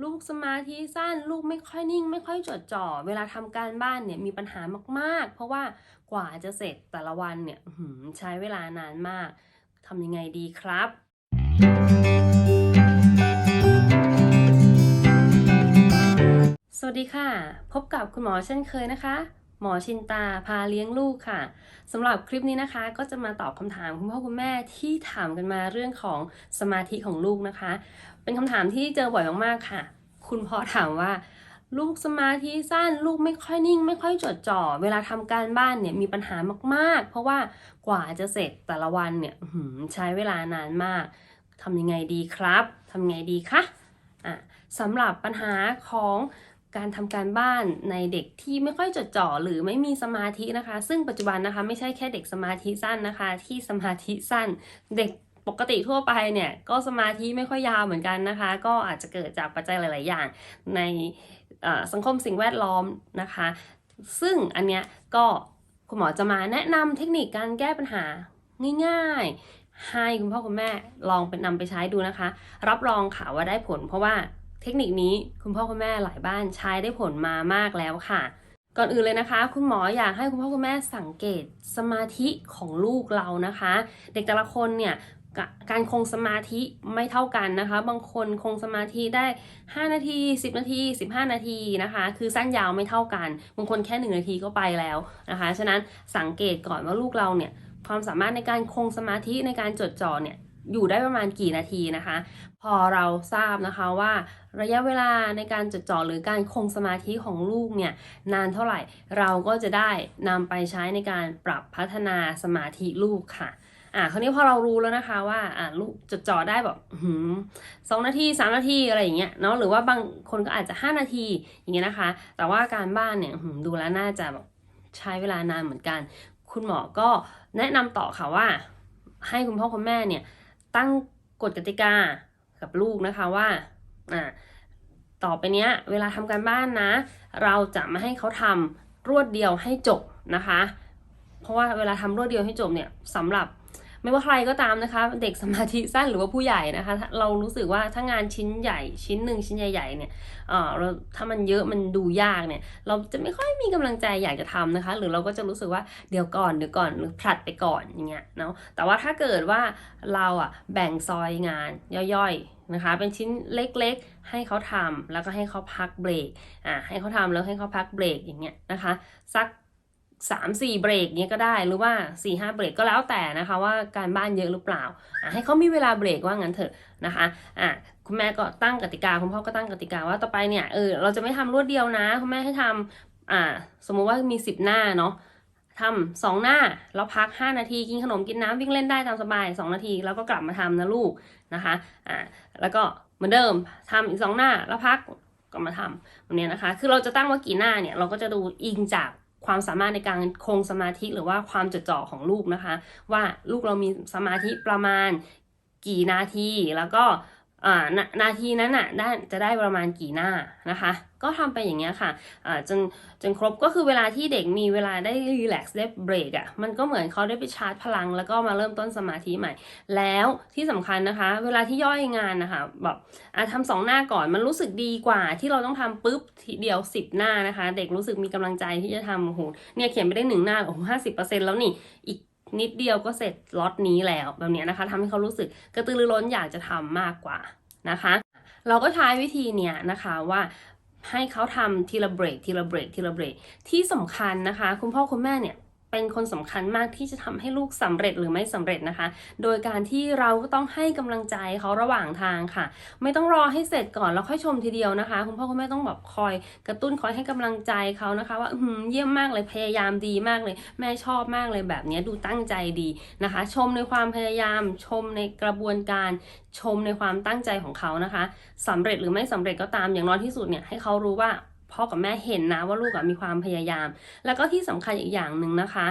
ลูกสมาธิสั้น ลูกไม่ค่อยนิ่ง ไม่ค่อยจดจ่อ เวลาทำการบ้านเนี่ยมีปัญหามากๆ เพราะว่ากว่าจะเสร็จแต่ละวันเนี่ยใช้เวลานานมากทำยังไงดีครับ สวัสดีค่ะ พบกับคุณหมอเช่นเคยนะคะ หมอชินตาพาเลี้ยงลูกค่ะสำหรับคลิปนี้นะคะก็จะมาตอบคำถามคุณพ่อคุณแม่ที่ถามกันมาเรื่องของสมาธิของลูกนะคะ เป็นคำถามที่เจอบ่อยมากๆค่ะ คุณพ่อถามว่า ลูกสมาธิสั้น ลูกไม่ค่อยนิ่ง ไม่ค่อยจดจ่อ เวลาทำการบ้านเนี่ยมีปัญหามากๆ เพราะว่ากว่าจะเสร็จแต่ละวันเนี่ยใช้เวลานานมากทำยังไงดีครับทำยังไงดีคะอะสำหรับปัญหาของ การทำการบ้านในเด็กที่ไม่ค่อยจดจ่อหรือไม่มีสมาธินะคะ ซึ่งปัจจุบันนะคะไม่ใช่แค่เด็กสมาธิสั้นนะคะ ที่สมาธิสั้นเด็กปกติทั่วไปเนี่ยก็สมาธิไม่ค่อยยาวเหมือนกันนะคะ ก็อาจจะเกิดจากปัจจัยหลาย ๆ อย่างในสังคมสิ่งแวดล้อมนะคะ ซึ่งอันเนี้ยก็คุณหมอจะมาแนะนำเทคนิคการแก้ปัญหาง่ายๆ ให้คุณพ่อคุณแม่ลองเป็นนำไปใช้ดูนะคะ รับรองค่ะว่าได้ผลเพราะว่า เทคนิคนี้คุณพ่อคุณแม่หลายบ้านใช้ได้ผลมามากแล้วค่ะ ก่อนอื่นเลยนะคะ คุณหมออยากให้คุณพ่อคุณแม่สังเกตสมาธิของลูกเรานะคะ เด็กแต่ละคนเนี่ยการคงสมาธิไม่เท่ากันนะคะ บางคนคงสมาธิได้ 5 นาที 10 นาที 15 นาทีนะคะ คือสั้นยาวไม่เท่ากัน บางคนแค่ 1 นาทีก็ไปแล้วนะคะ ฉะนั้นสังเกตก่อนว่าลูกเราเนี่ยความสามารถในการคงสมาธิในการจดจ่อเนี่ย อยู่ได้ประมาณกี่นาทีนะคะ พอเราทราบนะคะว่าระยะเวลาในการจดจ่อหรือการคงสมาธิของลูกเนี่ยนานเท่าไหร่เราก็จะได้นำไปใช้ในการปรับพัฒนาสมาธิลูกค่ะอ่าคราวนี้พอเรารู้แล้วนะคะว่าอ่าลูกจดจ่อได้แบบหืมสองนาทีสามนาทีอะไรอย่างเงี้ยเนาะหรือว่าบางคนก็อาจจะ5นาทีอย่างเงี้ยนะคะ แต่ว่าการบ้านเนี่ยหืมดูแล้วน่าจะแบบใช้เวลานานเหมือนกัน คุณหมอก็แนะนำต่อค่ะว่า ให้คุณพ่อคุณแม่เนี่ย ตั้งกฎกติกากับลูกนะคะว่าอ่าต่อไปเนี้ยเวลาทำการบ้านนะ เราจะไม่ให้เขาทำรวดเดียวให้จบนะคะ เพราะว่าเวลาทำรวดเดียวให้จบเนี่ยสำหรับ ไม่ว่าใครก็ตามนะคะ เด็กสมาธิสั้นหรือว่าผู้ใหญ่นะคะถ้าเรารู้สึกว่าถ้างานชิ้นใหญ่ชิ้นหนึ่งชิ้นใหญ่ๆเนี่ยเออเราถ้ามันเยอะมันดูยากเนี่ย เราจะไม่ค่อยมีกำลังใจอยากจะทำนะคะ หรือเราก็จะรู้สึกว่าเดี๋ยวก่อนเดี๋ยวก่อนหรือผลัดไปก่อนอย่างเงี้ยเนาะแต่ว่าถ้าเกิดว่าเราอะแบ่งซอยงานย่อยๆนะคะเป็นชิ้นเล็กๆ ให้เขาทำแล้วก็ให้เขาพักเบรกอ่าให้เขาทำแล้วให้เขาพักเบรกอย่างเงี้ยนะคะสัก สามสี่เบรกเนี้ยก็ได้หรือว่าสี่ห้าเบรกก็แล้วแต่นะคะว่าการบ้านเยอะหรือเปล่าให้เขามีเวลาเบรกว่างั้นเถอะนะคะอะคุณแม่ก็ตั้งกติกาคุณพ่อก็ตั้งกติกาว่าต่อไปเนี่ยเออเราจะไม่ทำรวดเดียวนะ คุณแม่ให้ทำอ่าสมมุติว่ามีสิบหน้าเนาะทำสองหน้าแล้วพัก 5 นาทีกินขนมกินน้ำวิ่งเล่นได้ตามสบาย 2 นาทีแล้วก็กลับมาทำนะลูกนะคะอ่าแล้วก็เหมือนเดิมทำอีกสองหน้าแล้วพักก็มาทำแบบนี้นะคะ คือเราจะตั้งว่ากี่หน้าเนี่ยเราก็จะดูอิงจาก ความสามารถในการคงสมาธิหรือว่าความจดจ่อของลูกนะคะ ว่าลูกเรามีสมาธิประมาณกี่นาทีแล้วก็ นานาทีนั้นน่ะได้จะได้ประมาณกี่หน้านะคะ ก็ทำไปอย่างเงี้ยค่ะอ่าจนจนครบก็คือเวลาที่เด็กมีเวลาได้รีแลกซ์ได้เบรกอะมันก็เหมือนเขาได้ไปชาร์จพลัง แล้วก็มาเริ่มต้นสมาธิใหม่ แล้วที่สำคัญนะคะ เวลาที่ย่อยงานนะคะแบบอะทำสองหน้าก่อนมันรู้สึกดีกว่าที่เราต้องทำปุ๊บทีเดียวสิบหน้านะคะ เด็กรู้สึกมีกำลังใจที่จะทำโอ้โหเนี่ยเขียนไปได้หนึ่งหน้าโอ้โหห้าสิบเปอร์เซ็นต์แล้วนี่อีก นิดเดียวก็เสร็จล็อตนี้แล้วแบบนี้นะคะทำให้เขารู้สึกกระตือรือร้นอยากจะทำมากกว่านะคะ เราก็ใช้วิธีเนี่ยนะคะว่าให้เขาทำทีละเบรกทีละเบรกทีละเบรกที่สำคัญนะคะ คุณพ่อคุณแม่เนี่ย เป็นคนสำคัญมากที่จะทำให้ลูกสำเร็จหรือไม่สำเร็จนะคะ โดยการที่เราก็ต้องให้กำลังใจเขาระหว่างทางค่ะ ไม่ต้องรอให้เสร็จก่อนแล้วค่อยชมทีเดียวนะคะ คุณพ่อคุณแม่ต้องแบบคอยกระตุ้นคอยให้กำลังใจเขานะคะ ว่าอื้อหือเยี่ยมมากเลยพยายามดีมากเลย แม่ชอบมากเลยแบบนี้ดูตั้งใจดีนะคะ ชมในความพยายามชมในกระบวนการชมในความตั้งใจของเขานะคะสำเร็จหรือไม่สำเร็จก็ตามอย่างน้อยที่สุดเนี่ยให้เขารู้ว่า พ่อกับแม่เห็นนะว่าลูกมีความพยายาม แล้วก็ที่สำคัญอีกอย่างหนึ่งนะคะ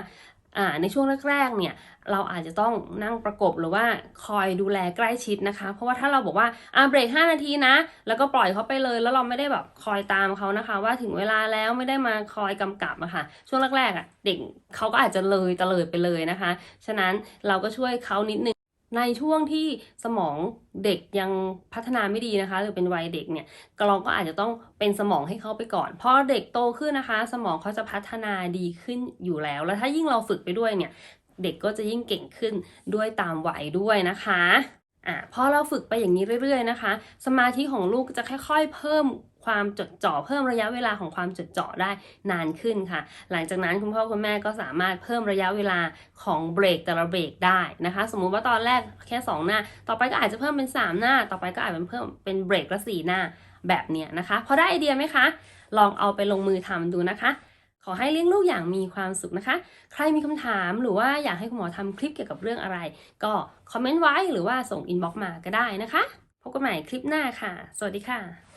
ในช่วงแรกๆ เนี่ย เราอาจจะต้องนั่งประกบหรือว่าคอยดูแลใกล้ชิดนะคะ เพราะว่าถ้าเราบอกว่าอ่าเบรก 5 นาทีนะ แล้วก็ปล่อยเขาไปเลย แล้วเราไม่ได้แบบคอยตามเขานะคะ ว่าถึงเวลาแล้วไม่ได้มาคอยกำกับอะค่ะ ช่วงแรกๆอะเด็กเขาก็อาจจะเลยตะเลยไปเลยนะคะ ฉะนั้นเราก็ช่วยเขานิดนึง ในช่วงที่สมองเด็กยังพัฒนาไม่ดีนะคะ หรือเป็นวัยเด็กเนี่ยเราก็อาจจะต้องเป็นสมองให้เขาไปก่อนพอเด็กโตขึ้นนะคะ สมองเขาจะพัฒนาดีขึ้นอยู่แล้ว แล้วถ้ายิ่งเราฝึกไปด้วยเนี่ย เด็กก็จะยิ่งเก่งขึ้นด้วยตามวัยด้วยนะคะอะพอเราฝึกไปอย่างนี้เรื่อยๆนะคะ สมาธิของลูกจะค่อย ๆ เพิ่ม ความจดจ่อเพิ่มระยะเวลาของความจดจ่อได้นานขึ้นค่ะ หลังจากนั้นคุณพ่อคุณแม่ก็สามารถเพิ่มระยะเวลาของเบรกแต่ละเบรกได้นะคะ สมมุติว่าตอนแรกแค่ 2 หน้า ต่อไปก็อาจจะเพิ่มเป็น 3 หน้า ต่อไปก็อาจจะเพิ่มเป็นเบรกละ4หน้าแบบเนี้ยนะคะพอได้ไอเดียไหมคะ ลองเอาไปลงมือทำดูนะคะ ขอให้เลี้ยงลูกอย่างมีความสุขนะคะ ใครมีคำถามหรือว่าอยากให้คุณหมอทำคลิปเกี่ยวกับเรื่องอะไร ก็คอมเมนต์ไว้หรือว่าส่งอินบ็อกซ์มาก็ได้นะคะพบกันใหม่คลิปหน้าค่ะ สวัสดีค่ะ